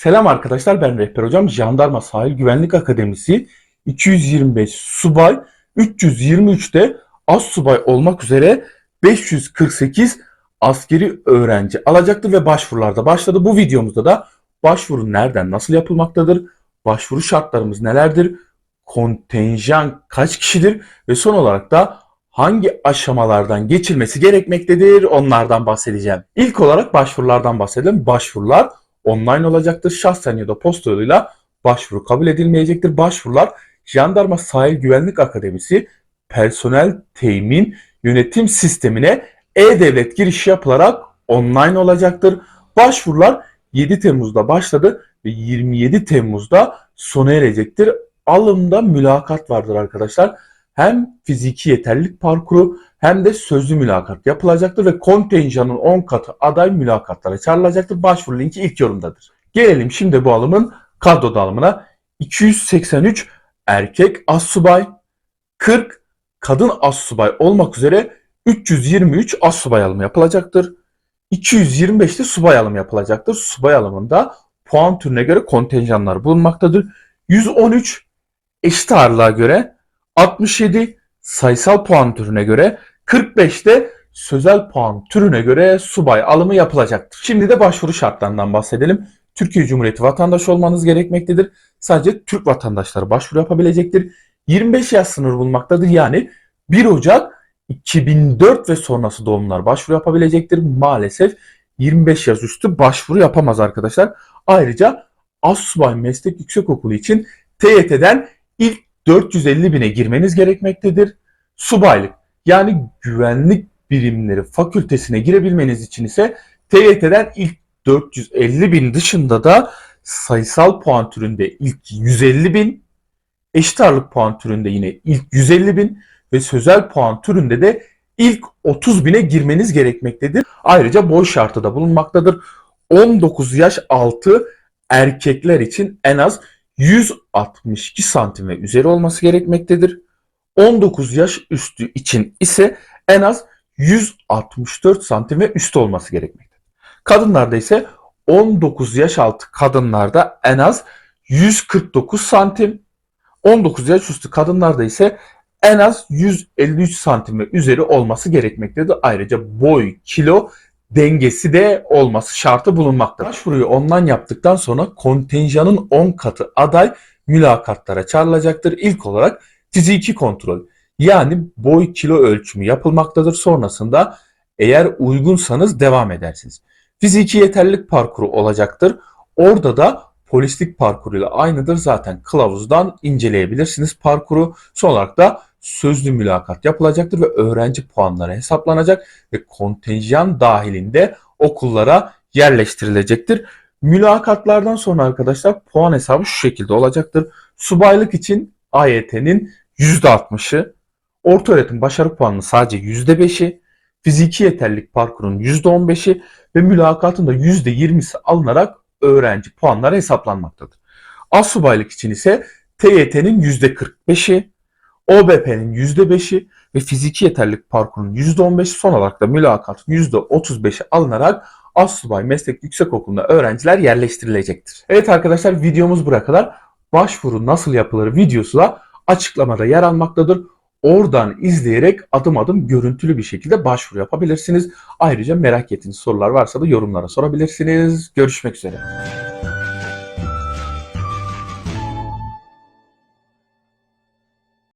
Selam arkadaşlar ben Rehber Hocam. Jandarma Sahil Güvenlik Akademisi 225 subay 323'te az subay olmak üzere 548 askeri öğrenci alacaktı ve başvurularda başladı. Bu videomuzda da başvuru nereden nasıl yapılmaktadır? Başvuru şartlarımız nelerdir? Kontenjan kaç kişidir? Ve son olarak da hangi aşamalardan geçilmesi gerekmektedir? Onlardan bahsedeceğim. İlk olarak başvurulardan bahsedelim. Başvurular online olacaktır. Şahsen ya da posta yoluyla başvuru kabul edilmeyecektir. Başvurular Jandarma Sahil Güvenlik Akademisi personel temin yönetim sistemine e-devlet girişi yapılarak online olacaktır. Başvurular 7 Temmuz'da başladı ve 27 Temmuz'da sona erecektir. Alımda mülakat vardır arkadaşlar. Hem fiziki yeterlilik parkuru hem de sözlü mülakat yapılacaktır ve kontenjanın 10 katı aday mülakatlara çağrılacaktır. Başvuru linki ilk yorumdadır. Gelelim şimdi bu alımın kadro dağılımına. 283 erkek assubay, 40 kadın assubay olmak üzere 323 assubay alımı yapılacaktır. 225 de subay alımı yapılacaktır. Subay alımında puan türüne göre kontenjanlar bulunmaktadır. 113 eşit ağırlığa göre 67 sayısal puan türüne göre 45 de sözel puan türüne göre subay alımı yapılacaktır. Şimdi de başvuru şartlarından bahsedelim. Türkiye Cumhuriyeti vatandaşı olmanız gerekmektedir. Sadece Türk vatandaşları başvuru yapabilecektir. 25 yaş sınırı bulunmaktadır. Yani 1 Ocak 2004 ve sonrası doğumlar başvuru yapabilecektir. Maalesef 25 yaş üstü başvuru yapamaz arkadaşlar. Ayrıca Assubay Meslek Yüksekokulu için TYT'den ilk 450 bine girmeniz gerekmektedir. Subaylık yani güvenlik birimleri fakültesine girebilmeniz için ise TYT'den ilk 450 bin dışında da sayısal puan türünde ilk 150 bin, eşit ağırlık puan türünde yine ilk 150 bin ve sözel puan türünde de ilk 30 bine girmeniz gerekmektedir. Ayrıca boy şartı da bulunmaktadır. 19 yaş altı erkekler için en az 162 santim ve üzeri olması gerekmektedir. 19 yaş üstü için ise en az 164 santim ve üstü olması gerekmektedir. Kadınlarda ise 19 yaş altı kadınlarda en az 149 santim, 19 yaş üstü kadınlarda ise en az 153 santim ve üzeri olması gerekmektedir. Ayrıca boy, kilo dengesi de olması şartı bulunmaktadır. Başvuruyu online yaptıktan sonra kontenjanın 10 katı aday mülakatlara çağrılacaktır. İlk olarak fiziki kontrol yani boy kilo ölçümü yapılmaktadır. Sonrasında eğer uygunsanız devam edersiniz. Fiziki yeterlilik parkuru olacaktır. Orada da polislik parkuruyla aynıdır. Zaten kılavuzdan inceleyebilirsiniz parkuru. Son olarak da sözlü mülakat yapılacaktır ve öğrenci puanları hesaplanacak ve kontenjan dahilinde okullara yerleştirilecektir. Mülakatlardan sonra arkadaşlar puan hesabı şu şekilde olacaktır. Subaylık için AYT'nin %60'ı, orta öğretim başarı puanının sadece %5'i, fiziki yeterlilik parkurunun %15'i ve mülakatın da %20'si alınarak öğrenci puanları hesaplanmaktadır. Az subaylık için ise TYT'nin %45'i, OBP'nin %5'i ve fiziki yeterlilik parkurunun %15'i son olarak da mülakatın %35'i alınarak Assubay Meslek Yüksekokulu'na öğrenciler yerleştirilecektir. Evet arkadaşlar videomuz buraya kadar. Başvuru nasıl yapılır videosu da açıklamada yer almaktadır. Oradan izleyerek adım adım görüntülü bir şekilde başvuru yapabilirsiniz. Ayrıca merak ettiğiniz sorular varsa da yorumlara sorabilirsiniz. Görüşmek üzere.